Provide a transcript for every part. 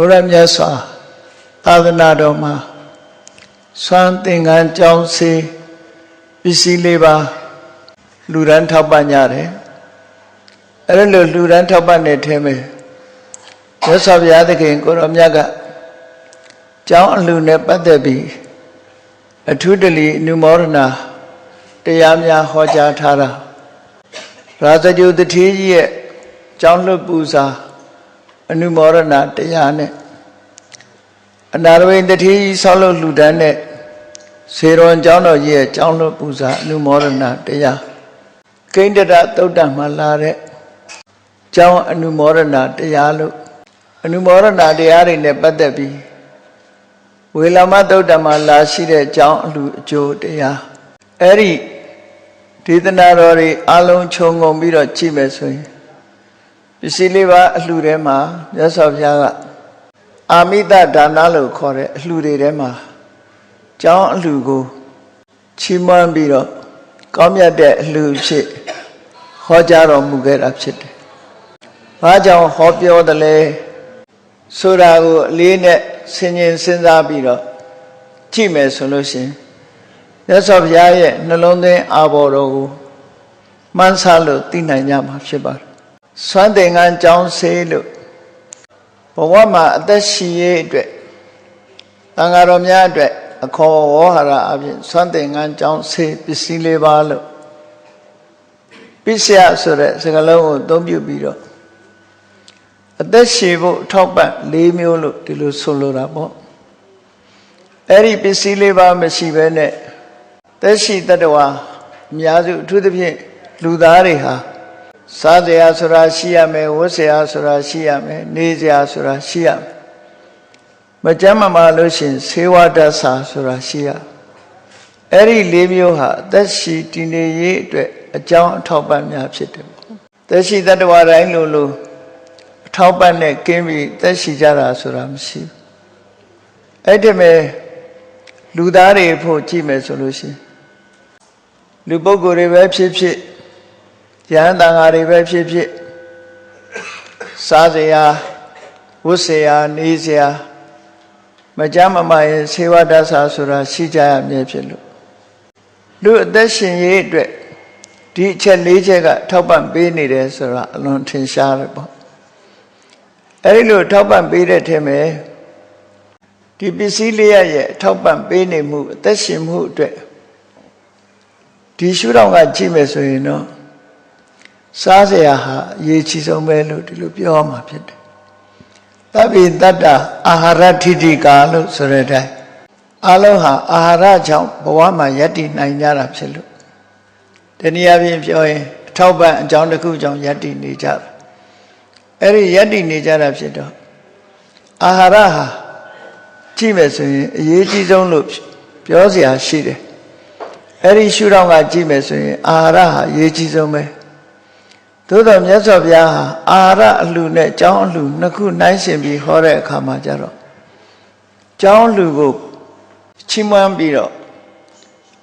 ဘုရားမြတ်စွာသာသနာတော်မှာစွမ်းသင်္ကန်းကြောင်းစေပစ္စည်းလေးပါလူရန်ထောက်ပံ့ကြတယ်အဲ့လိုလူရန်ထောက်ပံ့နေထဲမှာမြတ်စွာဘုရားသခင်ကိုရောမြတ်ကကျောင်းအလှနဲ့ပတ်သက်ပြီးအထုတလီအနုမောဒနာတရားများဟောကြားထားတာရာဇဂုတတိကြီးရဲ့ကျောင်းလွတ်ပူဇာ အနုမောဒနာတရားနဲ့အနာရဝိန်တတိကြီးဆောက်လုပ်လူတန်းနဲ့စေရွန်ကျောင်းတော်ကြီးရဲ့ကျောင်းလွတ်ပူဇာအနုမောဒနာတရားကိန္ဒရသုတ်တံမှာလာတဲ့ကျောင်းအနုမောဒနာတရားလို့အနုမောဒနာတရားတွေနဲ့ပတ်သက်ပြီးဝေလမသုတ်တံမှာလာရှိတဲ့ကျောင်းအလူအကျိုးတရားအဲ့ဒီဒေသနာတော်တွေအလုံးခြုံငုံပြီးတော့ကြည့်မယ်ဆိုရင် ပစ္စည်းလေးပါအလှထဲမှာမြတ်စွာဘုရားကအာမိတဒါနလို့ခေါ်တဲ့အလှတွေထဲမှာကျောင်းအလှကိုချီးမွမ်းပြီးတော့ကောင်းမြတ်တဲ့အလှဖြစ်ဟောကြားတော်မူခဲ့တာဖြစ်တယ်။ဘာကြောင့်ဟောပြောတယ်လဲဆိုတာကိုအလေးနဲ့ဆင်ញင်စဉ်းစားပြီးတော့ကြည့်မယ်ဆိုလို့ရှိရင်မြတ်စွာဘုရားရဲ့နှလုံးသွင်းအာဘော်တော်ကိုမှန်းဆလို့သိနိုင်ကြမှာဖြစ်ပါတယ်။ စွမ်းသင်္ကန်းကြောင်းစေးလို့ဘဝမှာအသက်ရှင်ရေးအတွက်တန်ဃာတော်များအတွက်အခေါ်ဝေါ်ဟာရအပြင်စွမ်းသင်္ကန်းကြောင်းစေးပစ္စည်းလေးပါလို့ပစ္စယဆိုတဲ့စကားလုံးကိုအသုံးပြုပြီးတော့အသက်ရှင်ဖို့အထောက်ပံ့၄မျိုးလို့ဒီလိုဆိုလိုတာပေါ့အဲ့ဒီပစ္စည်းလေးပါမရှိဘဲနဲ့သက်ရှိတတ္တဝါအများစုအထူးသဖြင့်လူသားတွေဟာ စားစရာဆိုတာရှိရမယ်ဝတ်စရာဆိုတာရှိရမယ်နေစရာဆိုတာရှိရမယ်မကြမ်းမမာလို့ရှင်ဆေးဝါးတတ်စာဆိုတာရှိရအဲ့ဒီ၄မျိုးဟာအသက်ရှိတည်နေရေးအတွက်အကြောင်းအထောက်ပံ့များဖြစ်တယ်ပေါ့သက်ရှိတတ္တဝါတိုင်းလိုလိုအထောက်ပံ့နဲ့ကင်းပြီးသက်ရှိကြတာဆိုတာမရှိဘူးအဲ့ဒီမဲ့လူသားတွေဖို့ကြည့်မယ်ဆိုလို့ရှိရင်လူပုဂ္ဂိုလ်တွေပဲဖြစ်ဖြစ် ယဟန်တန်ဃာတွေပဲဖြစ်ဖြစ်စားစရာဝတ်စရာနေစရာမကြမ်းမမာရဲ့ဆေဝဒဆာဆိုတာရှိကြရမြဲဖြစ်လို့လူအသက်ရှင်ရေးအတွက်ဒီအချက်၄ချက်ကထောက်ပံ့ပေးနေတယ်ဆိုတာအလွန်ထင်ရှားတယ်ပေါ့အဲဒီလိုထောက်ပံ့ပေးတဲ့ထဲမှာဒီပစ္စည်းလေးရဲ့အထောက်ပံ့ပေးနေမှုအသက်ရှင်မှုအတွက်ဒီရှုထောင့်ကကြည့်မယ်ဆိုရင်တော့ စားစရာဟာအရေးကြီးဆုံးပဲလို့ဒီလိုပြောမှာဖြစ်တယ်။တပိတတ္တအာဟာရထိတိကာလို့ဆိုတဲ့အတိုင်းအလုံးဟာအာဟာရကြောင့်ဘဝမှာယက်တည်နိုင်ကြတာဖြစ်လို့တနည်းအားဖြင့်ပြောရင်အထောက်ပံ့အကြောင်းတစ်ခုကြောင့်ယက်တည်နေကြတာ။အဲ့ဒီယက်တည်နေကြတာဖြစ်တော့အာဟာရဟာကြည့်မယ်ဆိုရင်အရေးကြီးဆုံးလို့ပြောစရာရှိတယ်။အဲ့ဒီရှုထောင့်ကကြည့်မယ်ဆိုရင်အာဟာရဟာအရေးကြီးဆုံးပဲ။ သို့တော်မြတ်စွာဘုရားဟာအာရအလှနဲ့ကြောင်းအလှနှစ်ခုနှိုင်းရှင်ပြီးဟောတဲ့အခါမှာကြတော့ကြောင်းလူကိုချီးမွမ်းပြီးတော့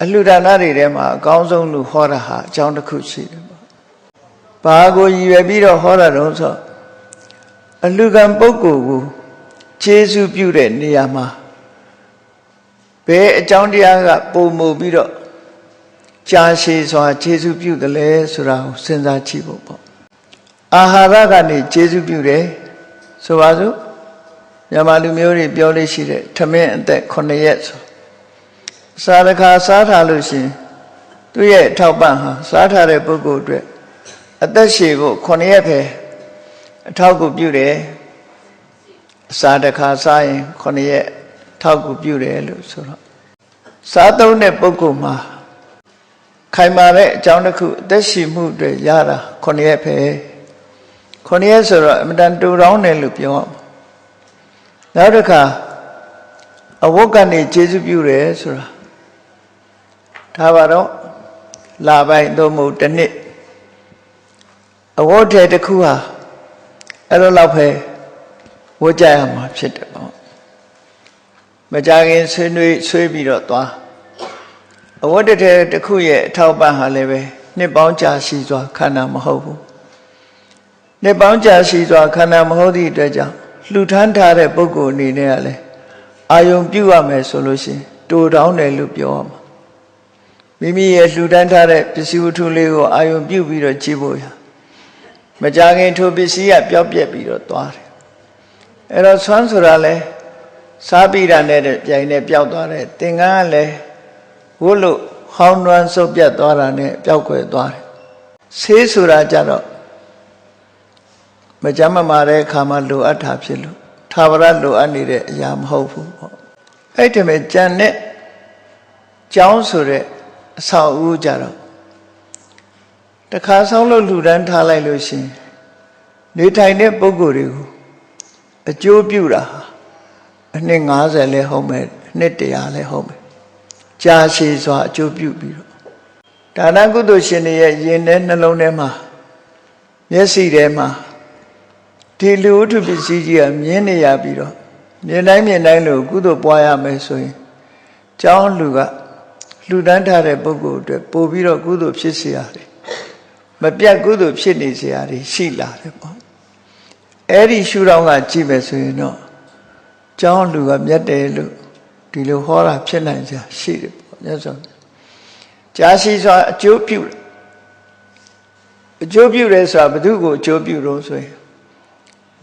အလှဒါနတွေထဲမှာအကောင်းဆုံးလူဟောတာဟာအကြောင်းတစ်ခုရှိတယ်ပေါ့။ဘာကိုရည်ရွယ်ပြီးတော့ဟောတာတော့ဆိုအလှကံပုဂ္ဂိုလ်ကိုခြေဆုပြုတဲ့နေရာမှာဘယ်အကြောင်းတရားကပုံမူပြီးတော့ ကြာရှည်စွာခြေဆုပြုတယ်လဲဆိုတာကိုစဉ်းစားကြည့်ဖို့ပေါ့အာဟာရကနေခြေဆုပြုတယ်ဆိုပါစို့မြန်မာလူမျိုးတွေပြောလို့ရှိတဲ့ထမင်းအသက်9ရက်ဆိုစားတခါစားထားလို့ရှိရင်သူ့ရဲ့ထောက်ပံ့ဟာစားထားတဲ့ပုဂ္ဂိုလ်အတွက်အသက်ရှည်ဖို့9ရက်ပဲအထောက်ကူပြုတယ်စားတခါစားရင်9ရက်ထောက်ကူပြုတယ်လို့ဆိုတော့စားသုံးတဲ့ပုဂ္ဂိုလ်မှာ ခိုင်မာတဲ့အကြောင်းတစ်ခုအသက်ရှင်မှုတွေရတာ9ရက်ပဲ9ရက်ဆိုတော့အမတန်တူတောင်းတယ်လို့ပြောအောင်နောက်တစ်ခါအဝတ်ကနေကျေစုပြုတယ်ဆိုတာဒါပါတော့လာပိုင်းသို့မဟုတ်တစ်နှစ်အဝတ်ထဲတစ်ခုဟာအဲ့လိုလောက်ပဲဝတ်ကြရမှာဖြစ်တယ်ပေါ့မကြခင်ဆွေးနွေးဆွေးပြီးတော့သွား အဝတ်တထဲတစ်ခုရဲ့အထောက်ပံ့ဟာလည်းပဲနှစ်ပေါင်းကြာရှိစွာခန္ဓာမဟုတ်ဘူးနှစ်ပေါင်းကြာရှိစွာခန္ဓာမဟုတ်သည့်အတွက်ကြောင့်လှူထမ်းထားတဲ့ပုဂ္ဂိုလ်အနေနဲ့ကလည်းအာယုံပြုတ်ရမယ်ဆိုလို့ရှိရင်တူတောင်းတယ်လို့ပြောရမှာမိမိရဲ့လှူဒန်းထားတဲ့ပစ္စည်းဝတ္ထုလေးကိုအာယုံပြုတ်ပြီးတော့ကြည့်ဖို့ရမကြခင်ထိုပစ္စည်းကပျောက်ပြက်ပြီးတော့သွားတယ်အဲ့တော့ဆွမ်းဆိုတာလဲစားပြီးတာနဲ့တပြိုင်နဲ့ပျောက်သွားတယ်သင်္ကန်းကလည်း ဝတ်လို့ဟောင်းနှွမ်းဆုပ်ပြတ်သွားတာနဲ့ပျောက်ကွယ်သွားတယ်ဆေးဆိုတာကြတော့မကြမ်းမမာတဲ့အခါမှာလိုအပ်တာဖြစ်လို့သာဝရလိုအပ်နေတဲ့အရာမဟုတ်ဘူးပေါ့အဲ့ဒီမဲ့ကြံတဲ့ကြောင်းဆိုတဲ့အဆောက်အဦကြတော့တခါဆောင်းလို့လှူဒန်းထားလိုက်လို့ရှင်နေထိုင်တဲ့ပုဂ္ဂိုလ်တွေကိုအကျိုးပြုတာဟာအနှစ်90လဲဟုတ်မယ်အနှစ်100လဲဟုတ်မယ် ကြာရှည်စွာအကျိုးပြုပြီးတော့ဒါနကုသိုလ်ရှင်တွေရဲ့ယင်ထဲနှလုံးထဲမှာမျက်စိထဲမှာဒီလူဝတ္ထုပစ္စည်းကြီးကမြင်နေရပြီးတော့မြင်တိုင်းမြင်တိုင်းလို့ကုသိုလ်ပွားရမယ်ဆိုရင်ကျောင်းလူကလူတန်းထားတဲ့ပုဂ္ဂိုလ်အတွက်ပို့ပြီးတော့ကုသိုလ်ဖြစ်เสียရတယ်မပြတ်ကုသိုလ်ဖြစ်နေเสียရတယ်ရှိလာတယ်ပေါ့အဲ့ဒီရှုထောင့်ကကြည့်မယ်ဆိုရင်တော့ကျောင်းလူကမြတ်တယ်လို့ ဒီလိုဟောတာဖြစ်နိုင်စရာရှိတယ်ပေါ့မြတ်စွာဘုရားကြာရှိစွာအကျိုးပြုတယ်အကျိုးပြုတယ်ဆိုတာဘု து ကိုအကျိုးပြုလို့ဆိုရင်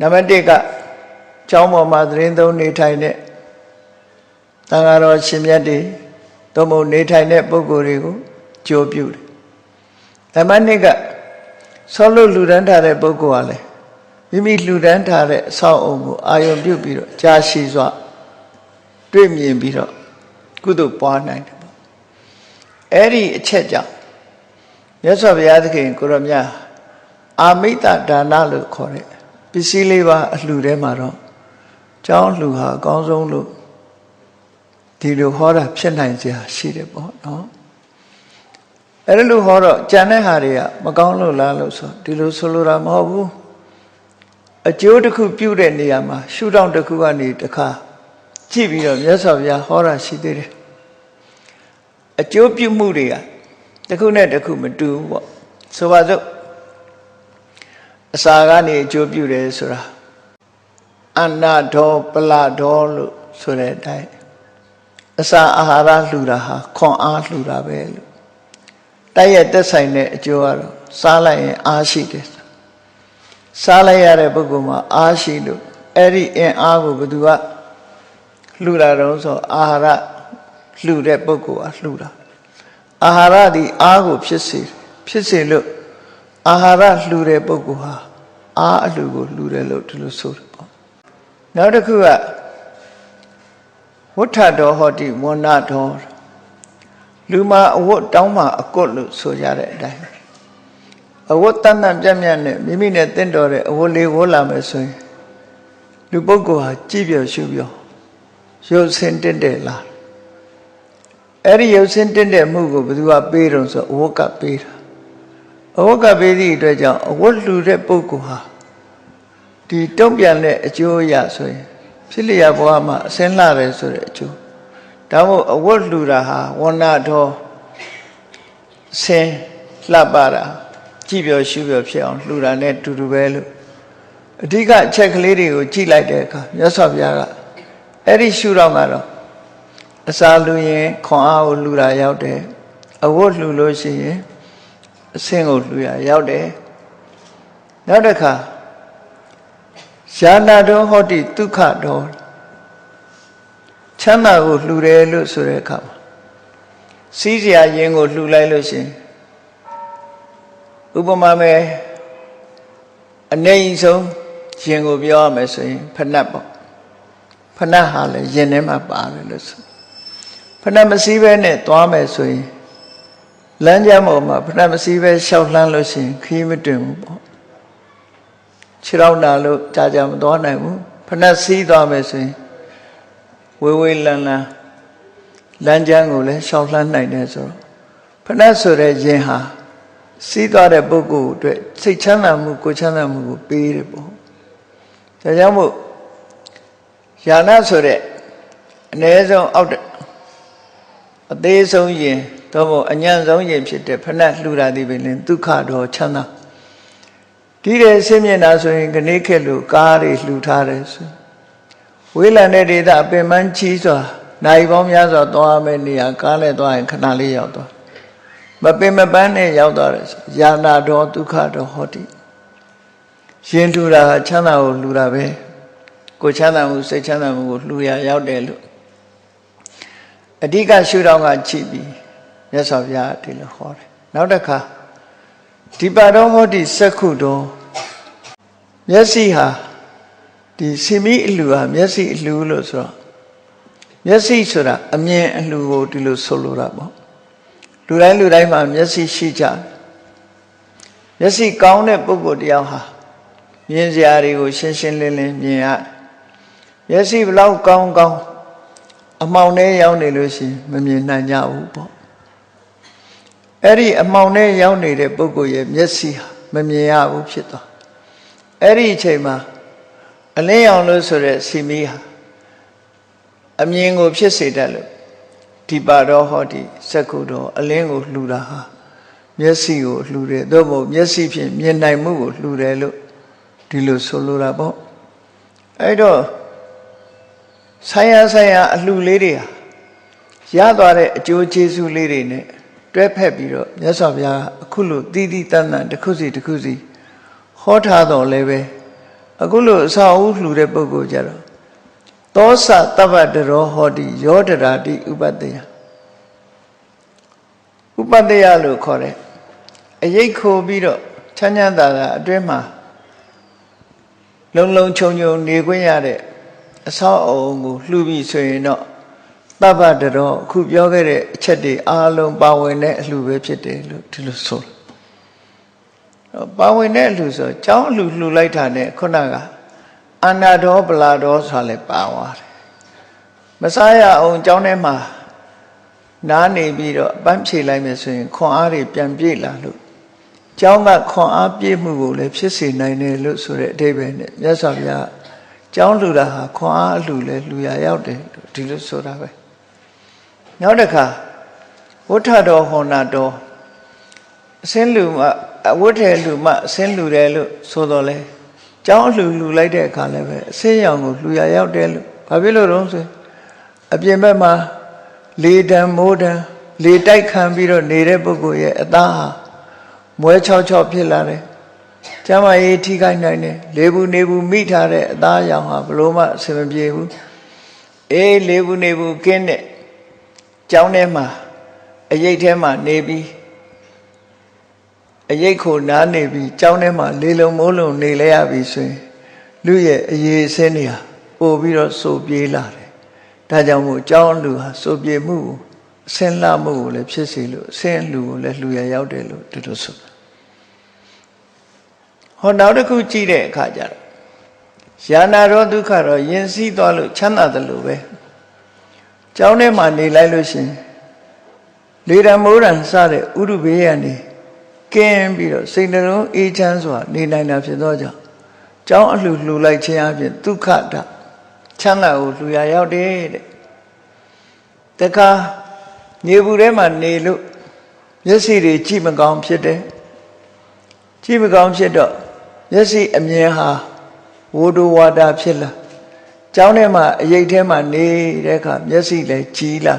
နံပါတ်1ကကျောင်းပေါ်မှာသတင်းသုံးနေထိုင်တဲ့တန်ဃာတော်ရှင်မြတ်တွေသို့မဟုတ်နေထိုင်တဲ့ပုဂ္ဂိုလ်တွေကိုကြိုးပြုတယ်နံပါတ်2ကဆောလို့လူဒန်းထားတဲ့ပုဂ္ဂိုလ်ကလည်းမိမိလူဒန်းထားတဲ့အဆောက်အုံကိုအာယုံပြုတ်ပြီးတော့ကြာရှည်စွာ တွေ့မြင်ပြီးတော့ကုသိုလ်ပွားနိုင်တယ်ပေါ့အဲ့ဒီအချက်ကြောင့်မြတ်စွာဘုရားသခင်ကိုရမြတ်အာမိတဒါနလို့ခေါ်တဲ့ပစ္စည်းလေးပါအလှူထဲမှာတော့ကျောင်းလှူဟာအကောင်းဆုံးလို့ဒီလိုဟောတာဖြစ်နိုင်စရာရှိတယ်ပေါ့နော်အဲ့ဒါလို့ဟောတော့ကြံတဲ့ဟာတွေကမကောင်းလို့လားလို့ဆိုဒီလိုဆိုလိုတာမဟုတ်ဘူးအကျိုးတစ်ခုပြုတဲ့နေရာမှာရှုထောင့်တစ်ခုကနေတစ်ခါ ကြည့်ပြီးတော့မြတ်စွာဘုရားဟောတာရှိသေးတယ်အကျိုးပြုမှုတွေကတစ်ခုနဲ့တစ်ခုမတူဘူးပေါ့ဆိုပါစို့အစာကနေအကျိုးပြုတယ်ဆိုတာအနာဒောပလဒောလို့ဆိုတဲ့အတိုင်းအစာအာဟာရလှူတာဟာခွန်အားလှူတာပဲလို့တိုက်ရိုက်သက်ဆိုင်တဲ့အကျိုးကတော့စားလိုက်ရင်အားရှိတယ်စားလိုက်ရတဲ့ပုဂ္ဂိုလ်မှာအားရှိလို့အဲ့ဒီအင်အားကိုဘယ်သူက လှူတာတော့ဆိုအာဟာရလှူတဲ့ပုဂ္ဂိုလ်ကလှူတာအာဟာရဒီအားကိုဖြစ်စေဖြစ်စေလို့အာဟာရလှူတဲ့ပုဂ္ဂိုလ်ဟာအားအလှူကိုလှူတယ်လို့ဒီလိုဆိုတယ်ပေါ့နောက်တစ်ခုကဝဋ္ထတော်ဟောတိဝဏ္ဏတော်လူမှာအဝတ်တောင်းမှအကွတ်လို့ဆိုကြတဲ့အတိုင်းအဝတ်တန်တန်ပြတ်ပြတ်နဲ့မိမိနဲ့တင့်တော်တဲ့အဝတ်လေးဝတ်လာမယ်ဆိုရင်လူပုဂ္ဂိုလ်ဟာကြည်ပြော်ရှုပြော် ရုပ်ဆင်းတင့်တယ်လားအဲ့ဒီရုပ်ဆင်းတင့်တဲ့မှုကိုဘယ်သူကပေးတော့ဆိုအဝတ်ကပေးတာအဝတ်ကပေးသည့်အတွက်ကြောင့်အဝတ်လှူတဲ့ပုဂ္ဂိုလ်ဟာဒီတုံ့ပြန်တဲ့အကျိုးအရဆိုရင်ဖြစ်လျက်ဘဝမှာအစင်းလာတယ်ဆိုတဲ့အကျိုးဒါမို့အဝတ်လှူတာဟာဝဏတော်ဆင်းလှပတာကြည်ပြောရှုပြောဖြစ်အောင်လှူတာနဲ့တူတူပဲလို့အဓိကအချက်ကလေးတွေကိုကြည့်လိုက်တဲ့အခါမြတ်စွာဘုရားက အဲ့ဒီရှုတော့ကတော့အစာလူရင်ခွန်အားကိုလှူတာရောက်တယ်အဝတ်လှူလို့ရှိရင်အဆင့်ကိုလှူရရောက်တယ်နောက်တစ်ခါရှာနာတော်ဟောတိဒုက္ခတော်ချမ်းသာကိုလှူတယ်လို့ဆိုတဲ့အခါမှာစီးစရာရင်ကိုလှူလိုက်လို့ရှင်ဥပမာမဲ့အနေအဆုံးရင်ကိုပြောရမယ်ဆိုရင်ဖဏတ်ပေါ့ဖ ဏတ်ဟာလည်းရင်ထဲမှာပါတယ်လို့ဆိုဖဏတ်မစည်းပဲနဲ့သွားမယ်ဆိုရင်လမ်းကြပေါ်မှာဖဏတ်မစည်းပဲရှောက်လှမ်းလို့ရှိရင်ခီးမတွင်ဘူးပေါ့ခြေထောက်နာလို့ကြာကြာမသွားနိုင်ဘူးဖဏတ်စည်းသွားမယ်ဆိုရင်ဝေးဝေးလန်းလန်းလမ်းကြမ်းကိုလည်းရှောက်လှမ်းနိုင်တယ်ဆိုတော့ဖဏတ်ဆိုတဲ့ယင်ဟာစီးသွားတဲ့ပုဂ္ဂိုလ်အတွက်စိတ်ချမ်းသာမှုကိုယ်ချမ်းသာမှုကိုပေးတယ်ပေါ့ဒါကြောင့်မို့ ယာနဆိုတဲ့အ ਨੇ ဆုံးအောက်အသေးဆုံးယင်တော့မို့အညံ့ဆုံးယင်ဖြစ်တဲ့ဖဏတ်လှူတာဒီပင်လင်ဒုက္ခတော့ချမ်းသာဒီတဲ့ဆင်းမြင်တာဆိုရင်ခဏိခက်လို့ကားတွေလှူထားတယ်ဆိုဝေးလံတဲ့ဒေသအပင်ပန်းကြီးစွာနိုင်ပေါင်းများစွာသွားမယ်နေရာကားနဲ့သွားရင်ခဏလေးရောက်သွားမပင်မပန်းနဲ့ရောက်သွားတယ်ယာနာတော်ဒုက္ခတော်ဟောတိရင်ထူတာချမ်းသာကိုလှူတာပဲ ကိုချမ်းသာမှုစိတ်ချမ်းသာမှုကိုလှူရရောက်တယ်လို့အဓိကရှုထောင့်ကကြည့်ပြီးမြတ်စွာဘုရားဒီလိုဟောတယ်နောက်တစ်ခါဒီပါတော်ဟောတိစက္ခုတော်မျက်စိဟာဒီစီမီအလှူဟာမျက်စိအလှူလို့ဆိုတော့မျက်စိဆိုတာအမြင်အလှူကိုဒီလိုဆိုလိုတာပေါ့လူတိုင်းလူတိုင်းမှာမျက်စိရှိကြတယ်မျက်စိကောင်းတဲ့ပုဂ္ဂိုလ်တယောက်ဟာမြင်စရာတွေကိုရှင်းရှင်းလင်းလင်းမြင်ရတယ် မျက်စိဘလောက်ကောင်းကောင်းအမှောင်ထဲရောက်နေလို့ရှိရင်မမြင်နိုင်ကြဘူးပေါ့အဲ့ဒီအမှောင်ထဲရောက်နေတဲ့ပုဂ္ဂိုလ်ရဲ့မျက်စိဟာမမြင်ရဘူးဖြစ်သွားအဲ့ဒီအချိန်မှာအလင်းရောင်လို့ဆိုတဲ့စီမီဟာအမြင်ကိုဖြစ်စေတတ်လို့ဒီပါတော်ဟောဒီစက္ခုတော်အလင်းကိုလှူတာဟာမျက်စိကိုလှူတယ်သို့မဟုတ်မျက်စိဖြင့်မြင်နိုင်မှုကိုလှူတယ်လို့ဒီလိုဆိုလိုတာပေါ့အဲ့တော့ ဆိုင်ရဆိုင်ရအလှူလေးတွေဟာရသွားတဲ့အကျိုးကျေးဇူးလေးတွေနဲ့တွဲဖက်ပြီးတော့မြတ်စွာဘုရားအခုလိုတည်တည်တန်တန်တစ်ခုစီတစ်ခုစီဟောထားတော်လည်းပဲအခုလိုအစာအုပ်လှူတဲ့ပုဂ္ဂိုလ်ကြတော့သောစတပ္ပတရောဟောတိယောတရာတိဥပတ္တယဥပတ္တယလို့ခေါ်တယ်အရိတ်ခိုပြီးတော့ချမ်းချမ်းသာသာအတွင်းမှာလုံလုံခြုံခြုံနေခွင့်ရတဲ့ အဆောက်အအုံကိုလှူပြီးဆိုရင်တော့တပ္ပတရောအခုပြောခဲ့တဲ့အချက်တွေအားလုံးပါဝင်တဲ့အလှူပဲဖြစ်တယ်လို့ဒီလိုဆိုတယ်ပါဝင်တဲ့အလှဆိုကျောင်းအလှလှူလိုက်တာနဲ့ခုနကအနာတော်ပလာတော်ဆိုတာလည်းပါသွားတယ်မစားရအောင်ကျောင်းထဲမှာနားနေပြီးတော့အပန်းဖြေလိုက်မယ်ဆိုရင်ခွန်အားတွေပြန်ပြည့်လာလို့ကျောင်းကခွန်အားပြည့်မှုကိုလည်းဖြစ်စေနိုင်တယ်လို့ဆိုတဲ့အဓိပ္ပာယ်နဲ့မြတ်စွာဘုရား ကျောင်းလူတာဟာခွန်အားအလှလဲလူရရောက်တယ်ဒီလိုဆိုတာပဲနောက်တစ်ခါဝဋ္ထတော်ဟောနာတော်အစင်းလူမအဝတ်ထဲလူမအစင်းလူတယ်လို့ဆိုတော့လဲကျောင်းအလှလှလိုက်တဲ့အခါလည်းပဲအစင်းရောင်ကိုလှူရရောက်တယ်လို့ဘာဖြစ်လို့တော့ဆိုအပြင်ဘက်မှာလေတံမိုးတံလေတိုက်ခံပြီးတော့နေတဲ့ပုဂ္ဂိုလ်ရဲ့အသားဟာမွဲချောက်ချောက်ဖြစ်လာတယ် ကျမ်းမာရေးထိခိုက်နိုင်တယ်လေဘူးနေဘူးမိထားတဲ့အသားရောင်ဟာဘလို့မှအဆင်မပြေဘူးအေးလေဘူးနေဘူးကင်းတဲ့ကျောင်းထဲမှာအရိတ်ထဲမှာနေပြီးအရိတ်ကိုနားနေပြီးကြောင်းထဲမှာလေလုံမိုးလုံနေလဲရပြီဆိုရင်လူရဲ့အရေးအစင်းတွေဟာပို့ပြီးတော့စိုးပြေးလာတယ်။ဒါကြောင့်မို့ကြောင်းလူဟာစိုးပြေးမှုကိုအစင်းလာမှုကိုလည်းဖြစ်စေလို့အစင်းလူကိုလည်းလူရရောက်တယ်လို့ဒီလိုဆို။ ဟောနောက်တစ်ခုကြည့်တဲ့အခါကျတော့ယာနာရောဒုက္ခရောယဉ်စည်းသွားလို့ချမ်းသာတယ်လို့ပဲ။ကြောင်းထဲမှာနေလိုက်လို့ရှင်လေရမိုးရန်စတဲ့ဥရုဘေးကနေကင်းပြီးတော့စိတ်နှလုံးအေးချမ်းစွာနေနိုင်တာဖြစ်သောကြောင့်ကျောင်းအလှလှူလိုက်ခြင်းအပြင်ဒုက္ခတချမ်းသာကိုလှူရရောက်တယ်တဲ့တခါနေဘူးထဲမှာနေလို့မျက်စိတွေကြည့်မကောင်းဖြစ်တယ်ကြည့်မကောင်းဖြစ်တော့ မျက်စိအမြင်ဟာဝိုဒဝါဒဖြစ်လာကျောင်းထဲမှာအရေးထဲမှာနေတဲ့အခါမျက်စိလည်းကြီးလာ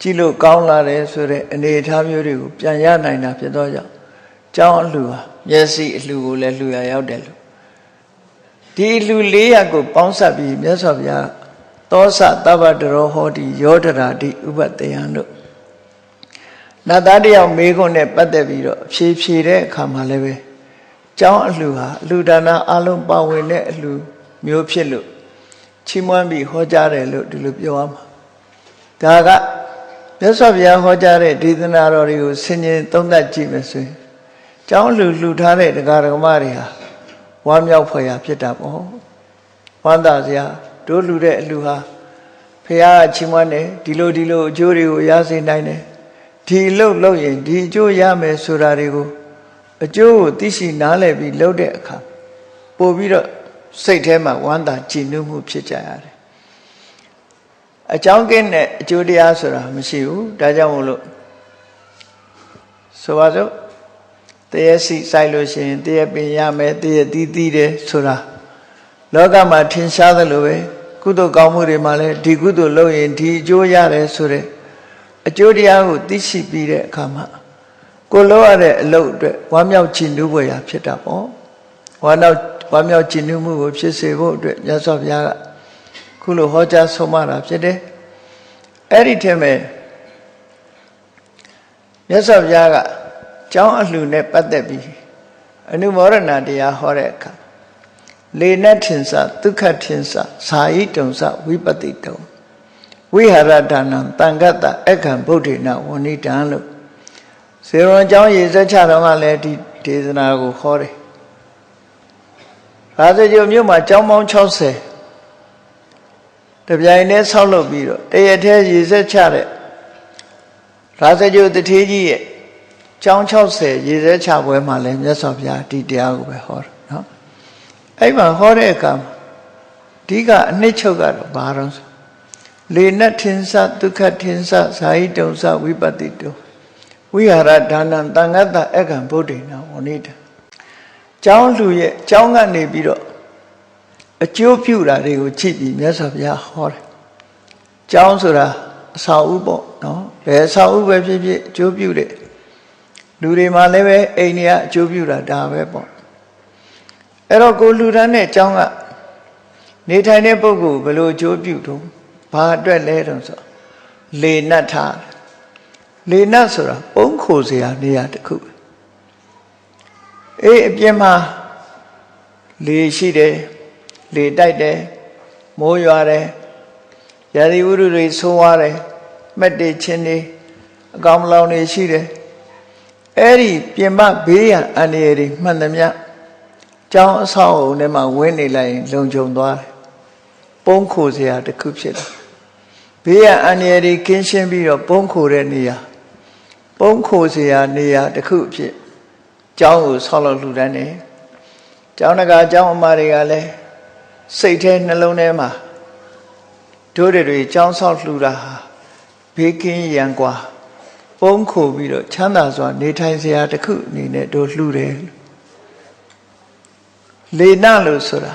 ကြည့်လို့ကောင်းလာတယ်ဆိုတဲ့အနေအထားမျိုးတွေကိုပြန်ရနိုင်တာဖြစ်တော့ကြောင့်ကျောင်းအလှဟာမျက်စိအလှကိုလည်းလှူရရောက်တယ်လို့ဒီအလှ400ကိုပေါင်းစပ်ပြီးမြတ်စွာဘုရားသောစတဗ္ဗတရောဟောတိယောဒရာတိဥပတယံတို့နတ်သားတယောက်မေးခွန်းနဲ့ပတ်သက်ပြီးတော့ဖြေဖြေတဲ့အခါမှာလည်းပဲ ကျောင်းအလှဟာအလှဒါနအလုံးပါဝင်တဲ့အလှမျိုးဖြစ်လို့ချီးမွမ်းပြီးဟောကြားတယ်လို့ဒီလိုပြောရမှာဒါကမြတ်စွာဘုရားဟောကြားတဲ့ဒေသနာတော်တွေကိုဆင်ញင်သုံးသပ်ကြည့်မယ်ဆိုရင်ကျောင်းလူလှူထားတဲ့တရားဓမ္မတွေဟာဝမ်းမြောက်ဖွယ်ရာဖြစ်တာပေါ့ဝမ်းသာစရာတို့လှူတဲ့အလှူဟာဖះကချီးမွမ်းတယ်ဒီလိုဒီလိုအကျိုးတွေကိုရစေနိုင်တယ်ဒီလှုပ်လို့ရင်ဒီအကျိုးရမယ်ဆိုတာတွေကို အကျိုးကိုသိရှိနားလည်ပြီးလှုပ်တဲ့အခါပို့ပြီးတော့စိတ်ထဲမှာဝမ်းသာကြည်နူးမှုဖြစ်ကြရတယ်အကြောင်းကင်းတဲ့အကျိုးတရားဆိုတာမရှိဘူးဒါကြောင့်မို့လို့ဆိုပါစို့တရစီစိုက်လို့ရှိရင်တရပင်ရမယ်တရတီးတီးတယ်ဆိုတာလောကမှာထင်ရှားသလိုပဲကုသိုလ်ကောင်းမှုတွေမှာလည်းဒီကုသိုလ်လုပ်ရင်ဒီအကျိုးရတယ်ဆိုတဲ့အကျိုးတရားကိုသိရှိပြီးတဲ့အခါမှာ ကိုလုပ်ရတဲ့အလုပ်အတွက်ဝမ်းမြောက်ချီးနူးဖွယ်ရာဖြစ်တာပေါ့ဝမ်းနောက်ဝမ်းမြောက်ချီးနူးမှုကိုဖြစ်စေဖို့အတွက်မြတ်စွာဘုရားကခုလိုဟောကြားဆုံးမတာဖြစ်တယ်အဲ့ဒီထက်မဲ့မြတ်စွာဘုရားကကျောင်းအလှူနဲ့ပတ်သက်ပြီးအနုမောဒနာတရားဟောတဲ့အခါလေနထင်္စဒုက္ခထင်္စဇာယိတုံစဝိပတိတုံဝိဟာရဒါနံတန်ခတ္တအခံဗုဒ္ဓေနဝဏိတံလို့ ဇေရွန်ကျောင်းရေစက်ချတော့ကလည်းဒီဒေသနာကိုခေါ်တယ်ရာဇဂိုမြို့မှာကျောင်းပေါင်း60တပြိုင်တည်းဆောက်လုပ်ပြီးတော့တရက်တည်းရေစက်ချတဲ့ရာဇဂိုတထေးကြီးရဲ့ကျောင်း60ရေစက်ချပွဲမှာလည်းမြတ်စွာဘုရားဒီတရားကိုပဲဟောတယ်နော်အဲ့မှာဟောတဲ့အခါမှာအဓိကအနှစ်ချုပ်ကတော့ဘာတော့ဆိုလေနထင်္စဒုက္ခထင်္စဇာယိတုံစဝိပတိတု ဝိဟာရဒါနံတန်ခတ္တအခံဗုဒ္ဓေနဝဏိတကျောင်းလူရဲ့ကျောင်းကနေပြီးတော့အကျိုးပြုတာတွေကိုကြည့်ပြီးမြတ်စွာဘုရားဟောတယ်ကျောင်းဆိုတာအစာဥပေါ့နော်ဘယ်အစာဥပဲဖြစ်ဖြစ်အကျိုးပြုတယ်လူတွေမှာလည်းပဲအိမ်တွေကအကျိုးပြုတာဒါပဲပေါ့အဲ့တော့ကိုလူတန်းတဲ့ကျောင်းကနေထိုင်တဲ့ပုဂ္ဂိုလ်ဘယ်လိုအကျိုးပြုတော့ဘာအတွက်လဲတော့ဆိုလေနတ်ထား လေနတ်ဆိုတာပုံခိုစရာနေရာတစ်ခုအေးအပြင်မှာလေရှိတယ်လေတိုက်တယ်မိုးရွာတယ်ရာသီဥတုတွေဆိုးွားတယ်မက်တွေချင်းတွေအကောင်မလောင်တွေရှိတယ်အဲ့ဒီပြင်ပဘေးရန်အန္တရာယ်တွေမှန်သမျှကျောင်းအဆောက်အုံထဲမှာဝင်းနေလိုက်ရင်လုံခြုံသွားတယ်ပုံခိုစရာတစ်ခုဖြစ်တယ်ဘေးရန်အန္တရာယ်တွေကင်းရှင်းပြီးတော့ပုံခိုတဲ့နေရာပုံုံးခိုစရာနေရာတစ်ခုအဖြစ်ကျောင်းကိုဆောက်လုပ်လှူဒန်းတယ်ကျောင်းတကာကျောင်းအမတွေကလည်းစိတ်ထဲနှလုံးထဲမှာတို့တွေကျောင်းဆောက်လှူတာဟာဘေးကင်းရန်ကွာုံးခိုပြီးတော့ချမ်းသာစွာနေထိုင်စရာတစ်ခုအနေနဲ့တို့လှူတယ်လေနလို့ဆိုတာ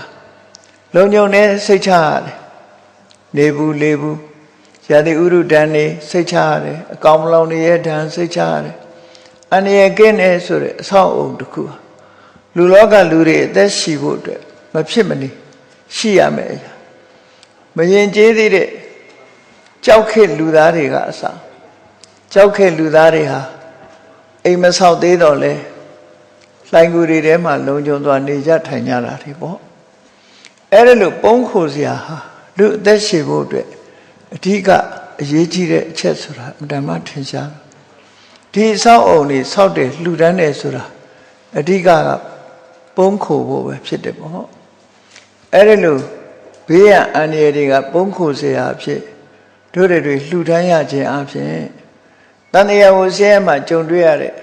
လုံုံနဲ့စိတ်ချရတယ်နေဘူးလေဘူး ရာသီဥရုဒဏ်နေစိတ်ချရတယ်အကောင်မလောင်နေရဲ့ဒဏ်စိတ်ချရတယ်အန္တရာယ်ကင်းနေဆိုတဲ့အဆောက်အုံတစ်ခုဟာလူလောကလူတွေအသက်ရှိဖို့အတွက်မဖြစ်မနေရှိရမယ်အရာမရင်ကျေးသေးတဲ့ကြောက်ခေလူသားတွေကအစားကြောက်ခဲ့လူသားတွေဟာအိမ်မဆောက်သေးတော့လဲလှိုင်ကူတွေထဲမှာလုံခြုံစွာနေကြထိုင်ကြတာတွေပေါ့အဲ့ဒါလို့ပုံခိုစရာဟာလူအသက်ရှင်ဖို့အတွက် အဓိကအရေးကြီးတဲ့အချက်ဆိုတာအမှန်တမ်းထင်ရှားဒီဆောက်အုံတွေဆောက်တယ်လှူဒန်းတယ်ဆိုတာအဓိကကပုံခိုဖို့ပဲဖြစ်တယ်ပေါ့အဲ့ဒါလို့ဘေးရန်အန္တရာယ်တွေကပုံခိုစရာအဖြစ်တို့တွေလှူဒန်းရခြင်းအဖြစ်တန်တရားကိုဆင်းရဲမှကြုံတွေ့ရတဲ့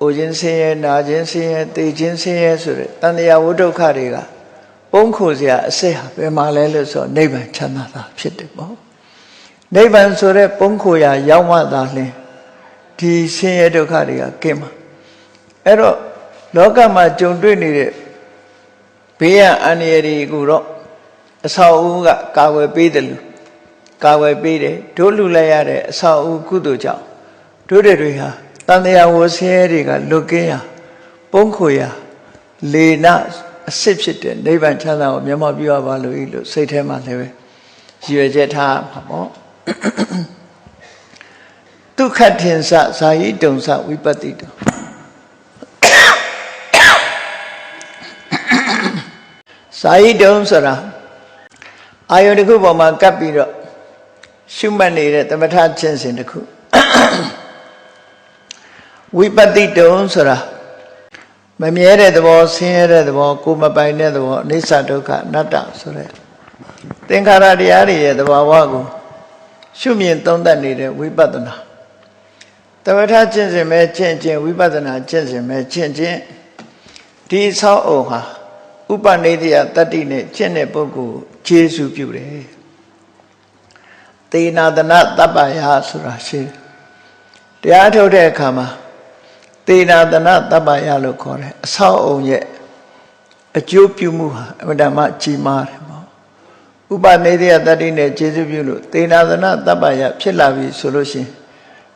အိုခြင်းဆင်းရဲနာခြင်းဆင်းရဲသိခြင်းဆင်းရဲဆိုတဲ့တန်တရားဝိဒုက္ခတွေက ပုံခိုစရာအစစ်ဟာဘယ်မှာလဲလို့ဆိုနိဗ္ဗာန်ချမ်းသာတာဖြစ်တယ်ပေါ့နိဗ္ဗာန်ဆိုတဲ့ပုံခိုရာရောက်မှသာလျှင်ဒီဆင်းရဲဒုက္ခတွေကကင်းမှာအဲ့တော့လောကမှာကြုံတွေ့နေတဲ့ဘေးရန်အန္တရာယ်တွေကိုတော့အဆောက်အဦကကာဝယ်ပေးတယ်လို့ကာဝယ်ပေးတယ်တို့လူလိုက်ရတဲ့အဆောက်အဦကုသိုလ်ကြောင့်တို့တွေဟာတန်တရားဝဆင်းရဲတွေကလွတ်ကင်းရာပုံခွေရာလေနာ အစစ်ဖြစ်တဲ့နိဗ္ဗာန်ချမ်းသာကိုမျက်မှောက်ပြုရပါလို့ဤလို့စိတ်ထဲမှာလည်းပဲရည်ရွယ်ချက်ထားမှာပေါ့ဒုက္ခထင်္စဇာယိတုံစဝိပတ္တိတုဇာယိတုံဆိုတာအာယုန်တစ်ခုပေါ်မှာကပ်ပြီးတော့ရှုမှတ်နေတဲ့သမထခြင်းစဉ်တစ်ခုဝိပတ္တိတုံဆိုတာ မမြဲတဲ့သဘောဆင်းရဲတဲ့သဘောကိုမပိုင်တဲ့သဘောအိဋ္ဌဒုက္ခအနတ္တဆိုတဲ့သင်္ခါရတရားတွေရဲ့သဘာဝကိုရှုမြင်သုံးသပ်နေတဲ့ဝိပဿနာသမထကျင့်စဉ်ပဲကျင့်ကျင့်ဝိပဿနာကျင့်စဉ်ပဲကျင့်ကျင့်ဒီဆောက်အုံဟာဥပနိဒယတတ္တိနဲ့ကျင့်တဲ့ပုဂ္ဂိုလ်ခြေစုပြုတယ်သေနာတနာတပ္ပယဆိုတာရှိတယ်တရားထုတ်တဲ့အခါမှာ သေနာတနာတပ္ပယလို့ခေါ်တယ်အဆောက်အုံရဲ့အကျိုးပြုမှုဟာအမှန်တမ်းကြီးမားတယ်ပေါ့ဥဥပနေတယတတ္တိနဲ့ခြေစုပ်ပြုလို့သေနာသနာတပ္ပယဖြစ်လာပြီဆိုလို့ရှိရင်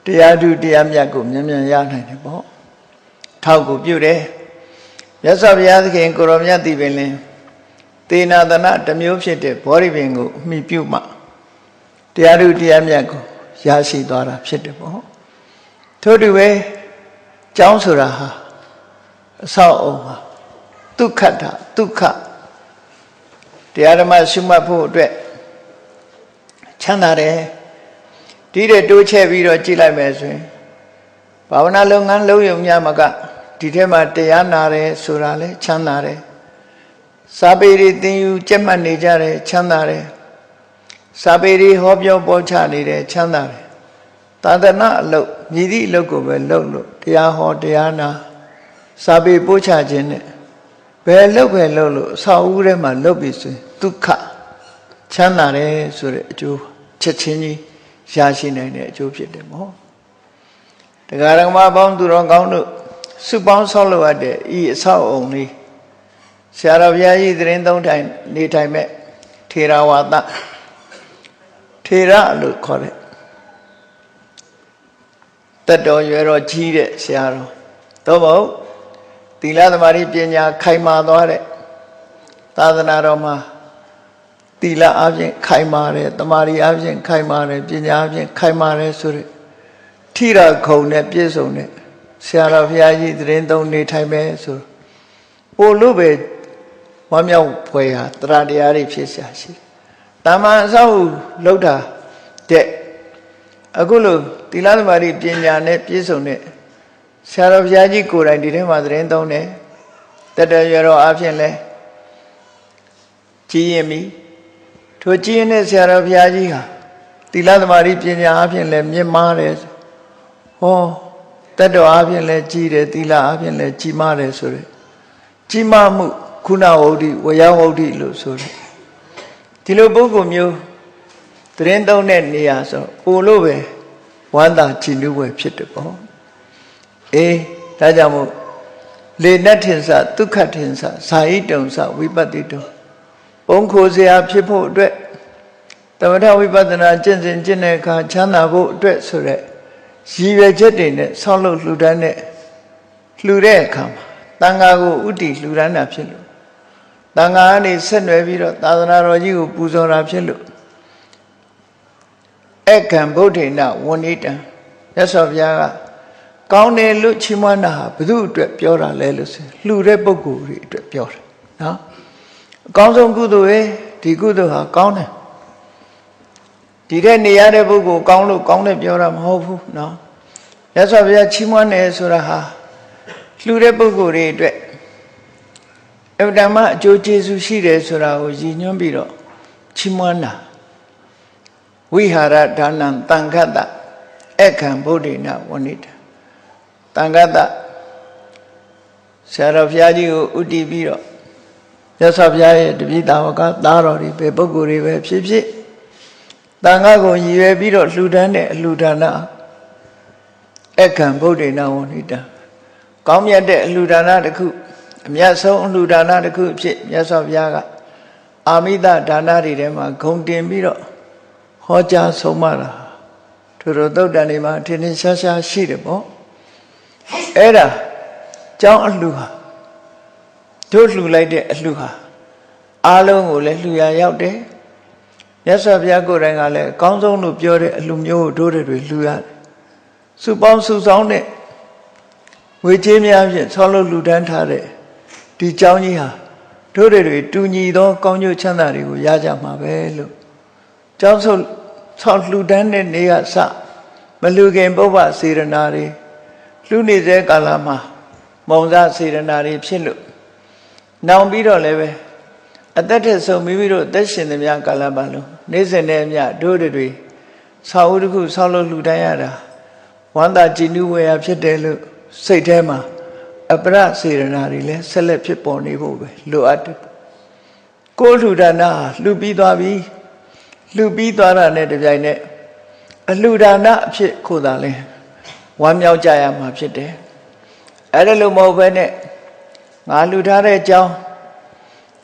တရားဓုတရားမြတ်ကိုမြန်မြန်ရနိုင်တယ်ပေါ့ထောက်ကိုပြုတယ်မြတ်စွာဘုရားသခင်ကိုရောမြတ်တည်ပင်လင်သေနာသနာတစ်မျိုးဖြစ်တဲ့ဘောဓိပင်ကိုအမိပြုမှတရားဓုတရားမြတ်ကိုရရှိသွားတာဖြစ်တယ်ပေါ့ထို့တူပဲ ကျောင်းဆိုတာဟာအဆောက်အအုံဟာဒုက္ခတာဒုက္ခတရားဓမ္မရှုမှတ်ဖို့အတွက်ချမ်းသာတယ်ဒီတဲ့တိုးချဲ့ပြီးတော့ကြည့်လိုက်မယ်ဆိုရင်ဘာဝနာလုပ်ငန်းလုပ်ရုံများမကဒီထဲမှာတရားနာတယ်ဆိုတာလဲချမ်းသာတယ်စာပေတွေသင်ယူကြက်မှတ်နေကြတယ်ချမ်းသာတယ်စာပေတွေဟောပြောပေါ်ချနေတယ်ချမ်းသာတယ် သာသနာအလုပ်မြည်သည့်အလုပ်ကိုပဲလုပ်လို့တရားဟောတရားနာစာပေပို့ချခြင်းနဲ့ဘယ်လုပ်ပဲလုပ်လို့အဆောက်အဦထဲမှာလုပ်ပြီးဆိုရင်ဒုက္ခချမ်းသာတယ်ဆိုတဲ့အကျိုးချက်ချင်းကြီးရရှိနိုင်တဲ့အကျိုးဖြစ်တယ်မို့တရားဓမ္မပေါင်းသူတော်ကောင်းတို့စုပေါင်းဆောက်လုပ်ရတဲ့ဤအဆောက်အုံလေးဆရာတော်ဘုရားကြီးသတင်းသုံးထိုင်နေထိုင်မဲ့ထေရဝါဒထေရလို့ခေါ်တဲ့ တတ်တော်ရွယ်တော်ကြီးတဲ့ဆရာတော်သို့မဟုတ်သီလသမารိပညာခိုင်မာသွားတဲ့သာသနာတော်မှာသီလအပြင်ခိုင်မာတယ်တမာရီအပြင်ခိုင်မာတယ်ပညာအပြင်ခိုင်မာတယ်ဆိုတဲ့ထိရခုံနဲ့ပြည့်စုံတဲ့ဆရာတော်ဘုရားကြီးသတင်းသုံးနေထိုင်မယ်ဆိုပို့လို့ပဲဝမ်းမြောက်ဖွယ်ဟာတရားတရားတွေဖြစ်ရှာရှိတာမန်အဆောက်အဦလောက်တာတဲ့ အခုလို့သီလသမာဓိပညာနဲ့ပြည့်စုံတဲ့ဆရာတော်ဘုရားကြီးကိုယ်တိုင်ဒီထဲမှာသတင်းသုံးတယ်တတရရောအဖြစ်လဲကြီးရင်ပြီထိုကြီးရင်တဲ့ဆရာတော်ဘုရားကြီးဟာသီလသမာဓိပညာအဖြစ်လဲမြင့်မားတယ်ဟောတတတော်အဖြစ်လဲကြီးတယ်သီလအဖြစ်လဲကြီးမားတယ်ဆိုရယ်ကြီးမားမှု ခုနဝုဒ္ဓိဝရဝုဒ္ဓိလို့ဆိုရယ်ဒီလိုပုဂ္ဂိုလ်မျိုး သတင်းသုံးတဲ့နေရာဆိုပို့လို့ပဲဝမ်းသာကြည်နူးွယ်ဖြစ်တယ်ပေါ့အေးဒါကြောင့်မို့လေနတ်ထင်္စဒုက္ခထင်္စဇာဟိတုံစဝိပတ္တိတုံဘုံခိုစရာဖြစ်ဖို့အတွက်သမထဝိပဿနာကျင့်စဉ်ကျင့်တဲ့အခါချမ်းသာဖို့အတွက်ဆိုရက်ရည်ရွယ်ချက်တွေနဲ့ဆောက်လုပ်လှူဒန်းတဲ့လှူတဲ့အခါမှာတန်ဃာကိုဥတီလှူဒန်းတာဖြစ်လို့တန်ဃာကနေဆက်နွယ်ပြီးတော့သာသနာတော်ကြီးကိုပူဇော်တာဖြစ်လို့ အခံဗုဒ္ဓေနဝဏိတံမြတ်စွာဘုရားကကောင်းတယ်လို့ချီးမွမ်းတာဟာဘု து အတွက်ပြောတာလဲလို့ဆိုလှူတဲ့ပုဂ္ဂိုလ်တွေအတွက်ပြောတယ်နော်အကောင်းဆုံးကုသိုလ်ပဲဒီကုသိုလ်ဟာကောင်းတယ်ဒီတဲ့နေရတဲ့ပုဂ္ဂိုလ်ကောင်းလို့ကောင်းတယ်ပြောတာမဟုတ်ဘူးနော်မြတ်စွာဘုရားချီးမွမ်းတယ်ဆိုတာဟာလှူတဲ့ပုဂ္ဂိုလ်တွေအတွက်အဗ္ဗဓမ္မအကျိုးကျေးဇူးရှိတယ်ဆိုတာကိုရည်ညွှန်းပြီးတော့ချီးမွမ်းတာ ဝိဟာရဒါနံတန်ခတ္တအခံဗုဒ္ဓေနဝဏိတတန်ခတ္တဆရာတော်ဘုရားကြီးကိုဥတည်ပြီးတော့မြတ်စွာဘုရားရဲ့တပည့်တော်ကသားတော်တွေပဲပုဂ္ဂိုလ်တွေပဲဖြစ်ဖြစ်တန်ခါကိုရည်ရွယ်ပြီးတော့လှူဒန်းတဲ့အလှူဒါနအခံဗုဒ္ဓေနဝဏိတကောင်းမြတ်တဲ့အလှူဒါနတစ်ခုအမြတ်ဆုံးအလှူဒါနတစ်ခုအဖြစ်မြတ်စွာဘုရားကအာမိတဒါနတွေထဲမှာဂုံတင်ပြီးတော့ ဟောကြားဆုံးမတာသူတို့သုတ်တန်တွေမှာထင်ထင်ရှားရှားရှိတယ်ပေါ့အဲ့ဒါကျောင်းအလှဟာတို့လှူလိုက်တဲ့အလှဟာအားလုံးကိုလည်းလှူရရောက်တယ်မြတ်စွာဘုရားကိုယ်တိုင်ကလည်းအကောင်းဆုံးလို့ပြောတဲ့အလှမျိုးကိုတို့တွေလှူရတယ်စုပေါင်းစုဆောင်တဲ့ဝေကျေးများဖြင့်ဆောလို့လှူဒန်းထားတဲ့ဒီကျောင်းကြီးဟာတို့တွေတူညီသော ကောင်းကျိုးချမ်းသာတွေကိုရကြမှာပဲလို့ ကျောင်းဆုပ်ဆောက်လှူဒန်းတဲ့နေကစမလူခင်ပုဗ္ဗစေရနာတွေလှူနေတဲ့ကာလမှာမုံစားစေရနာတွေဖြစ်လို့နောင်ပြီးတော့လည်းပဲအသက်ထက်ဆုံးမိမိတို့အသက်ရှင်သမျှကာလပတ်လုံးနေ့စဉ်နဲ့အမျှတို့တွေဆောက်ဦးတစ်ခုဆောက်လို့လှူဒန်းရတာဝမ်းသာကြည်နူးဝေရဖြစ်တယ်လို့စိတ်ထဲမှာအပရစေရနာတွေလည်းဆက်လက်ဖြစ်ပေါ်နေဖို့ပဲလိုအပ်တယ်ကိုယ်လှူဒါနလှူပြီးသွားပြီ လှူပြီးသွားတာနဲ့တပြိုင်နက်အလှူဒါနအဖြစ်ခို့တာလဲဝမ်းမြောက်ကြရမှာဖြစ်တယ်အဲ့ဒါလို့မဟုတ်ဘဲနဲ့ငါလှူထားတဲ့အကြောင်း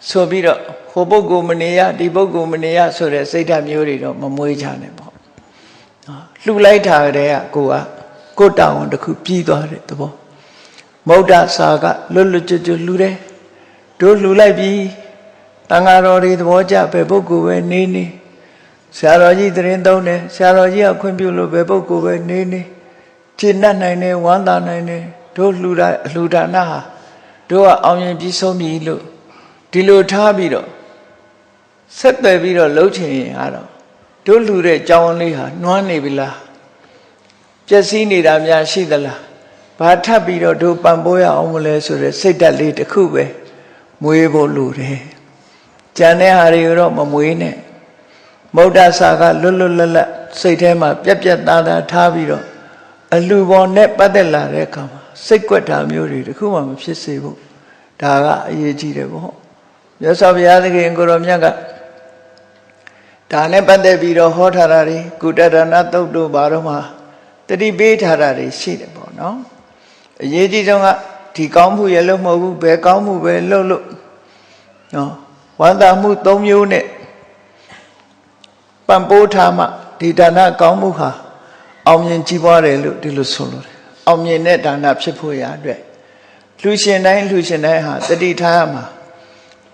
ဆိုပြီးတော့ဟိုပုဂ္ဂိုလ်မနေရဒီပုဂ္ဂိုလ်မနေရဆိုတဲ့စိတ်ဓာတ်မျိုးတွေတော့မမွေးချနဲ့ပေါ့နော်လှူလိုက်တာကတည်းကကိုကကိုယ်တောင်းတစ်ခုပြီးသွားတဲ့သဘောမௌဒ္ဒစာကလွတ်လွတ်ကျွတ်ကျွတ်လှူတယ်တို့လှူလိုက်ပြီးတန်ဃာတော်တွေသဘောကျပဲပုဂ္ဂိုလ်ပဲနေနေ ဆရာတော်ကြီးသရင်သုံးတယ်ဆရာတော်ကြီးကခွင့်ပြုလို့ပဲပုဂ္ဂိုလ်ပဲနေနေကျင့်တတ်နိုင်တယ်ဝမ်းသာနိုင်တယ်တို့လှူတာအလှူဒါနဟာတို့ကအောင်ရင်ပြီးဆုံးပြီလို့ဒီလိုထားပြီးတော့ဆက်သွယ်ပြီးတော့လှုပ်ချင်ရင်ကတော့တို့လှူတဲ့ကြောင်းလေးဟာနွမ်းနေပြီလားပျက်စီးနေတာများရှိသလားဘာထပ်ပြီးတော့တို့ပံ့ပိုးရအောင်မလဲဆိုတဲ့စိတ်ဓာတ်လေးတစ်ခုပဲမွေးဖို့လိုတယ်ကြံတဲ့ဟာတွေတော့မမွေးနဲ့ မௌဒ္ဒစာကလွတ်လွတ်လပ်လပ်စိတ်ထဲမှာပြက်ပြက်သားသားထားပြီးတော့အလှပေါ်နဲ့ပတ်သက်လာတဲ့အခါမှာစိတ်ကွက်တာမျိုးတွေတခုမှမဖြစ်စေဘူးဒါကအရေးကြီးတယ်ပေါ့မြတ်စွာဘုရားသခင်ကိုရောမြတ်ကဒါနဲ့ပတ်သက်ပြီးတော့ဟောထားတာတွေကုတရဏသုတ်တို့ဘာတော့မှတတိပေးထားတာတွေရှိတယ်ပေါ့နော်အရေးကြီးဆုံးကဒီကောင်းမှုရဲ့လို့မဟုတ်ဘူးဘယ်ကောင်းမှုပဲလုပ်လို့နော်ဝမ်းသာမှု၃မျိုးနဲ့ ပံ့ပိုးထားမှဒီဒါနကောင်းမှုဟာအောင်မြင်ကြီးပွားတယ်လို့ဒီလိုဆိုလို့တယ်အောင်မြင်တဲ့ဒါနဖြစ်ဖို့ရအတွက်လူရှင်တိုင်းလူရှင်တိုင်းဟာတတိထားရမှာ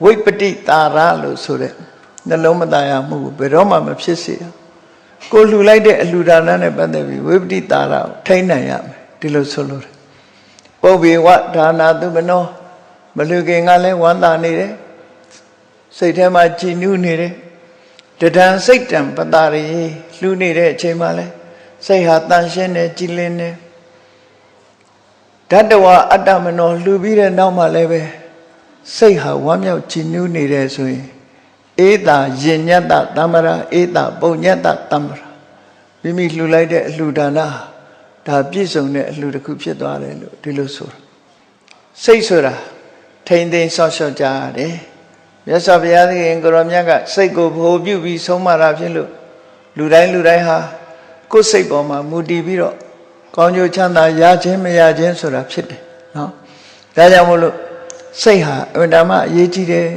ဝိပတိတာရလို့ဆိုတဲ့နှလုံးမသားရမှုကိုဘယ်တော့မှမဖြစ်စေရကိုလှူလိုက်တဲ့အလှူဒါနနဲ့ပတ်သက်ပြီးဝိပတိတာရကိုထိန်းနိုင်ရမယ်ဒီလိုဆိုလို့တယ်ပုဗ္ဗေဝဒါနာသူမနောမလူခင်ကလည်းဝမ်းသာနေတယ်စိတ်ထဲမှာကြည်နူးနေတယ် တဒံစိတ်တံပတာရီလှူနေတဲ့အချိန်မှလည်းစိတ်ဟာတန်ရှင်းတယ်ကြည်လင်းတယ်ဓတ္တဝအတ္တမနောလှူပြီးတဲ့နောက်မှလည်းပဲစိတ်ဟာဝမ်းမြောက်ကြည်နူးနေတယ်ဆိုရင်ဧတာယင်ညတ္တတမ္မရာဧတာပုံညတ္တတမ္မရာမိမိလှူလိုက်တဲ့အလှူဒါနဒါပြည့်စုံတဲ့အလှူတစ်ခုဖြစ်သွားတယ်လို့ဒီလိုဆိုတာစိတ်ဆိုတာထိမ့်သိမ်းဆော့ရှော့ကြရတယ် မြတ်စွာဘုရားသခင်ကိုရောမြတ်ကစိတ်ကိုဘ ਹੁ ပြုပြီးဆုံးမတာဖြစ်လို့လူတိုင်းလူတိုင်းဟာကိုယ်စိတ်ပေါ်မှာမူတည်ပြီးတော့ကောင်းကျိုးချမ်းသာရခြင်းမရခြင်းဆိုတာဖြစ်တယ်နော်ဒါကြောင့်မို့လို့စိတ်ဟာအင်တာမအရေးကြီးတယ်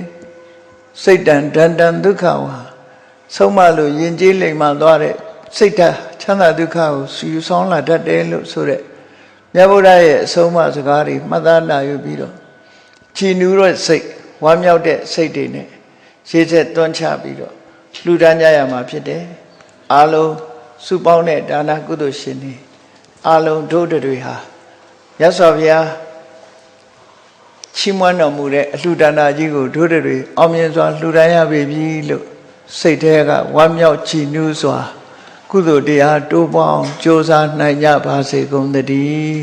စိတ်တန်ဒန္တန်ဒုက္ခဝါဆုံးမလို့ယဉ်ကျေးလိမ္မာသွားတဲ့စိတ်ဓာတ်ချမ်းသာဒုက္ခကိုဆူဆောင်းလာတတ်တယ်လို့ဆိုတဲ့မြတ်ဗုဒ္ဓရဲ့အဆုံးအမစကားတွေမှတ်သားနိုင်ယူပြီးတော့ချီနူးတဲ့စိတ် ဝမ်းမြောက်တဲ့စိတ်တွေနဲ့ရှေ့ဆက်တွန်းချပြီးတော့လှူဒန်းကြရမှာဖြစ်တယ်အားလုံးစုပေါင်းတဲ့ဒါနကုသိုလ်ရှင်တွေအားလုံးတို့တွေဟာမြတ်စွာဘုရားချီးမွမ်းတော်မူတဲ့အလှူဒါနကြီးကိုတို့တွေအောင်မြင်စွာလှူဒန်းရပေပြီလို့စိတ်ထဲကဝမ်းမြောက်ကြည်နူးစွာ ကုသိုလ်တရားတိုးပေါင်းကြိုးစားနိုင်ကြပါစေကုန်သတည်း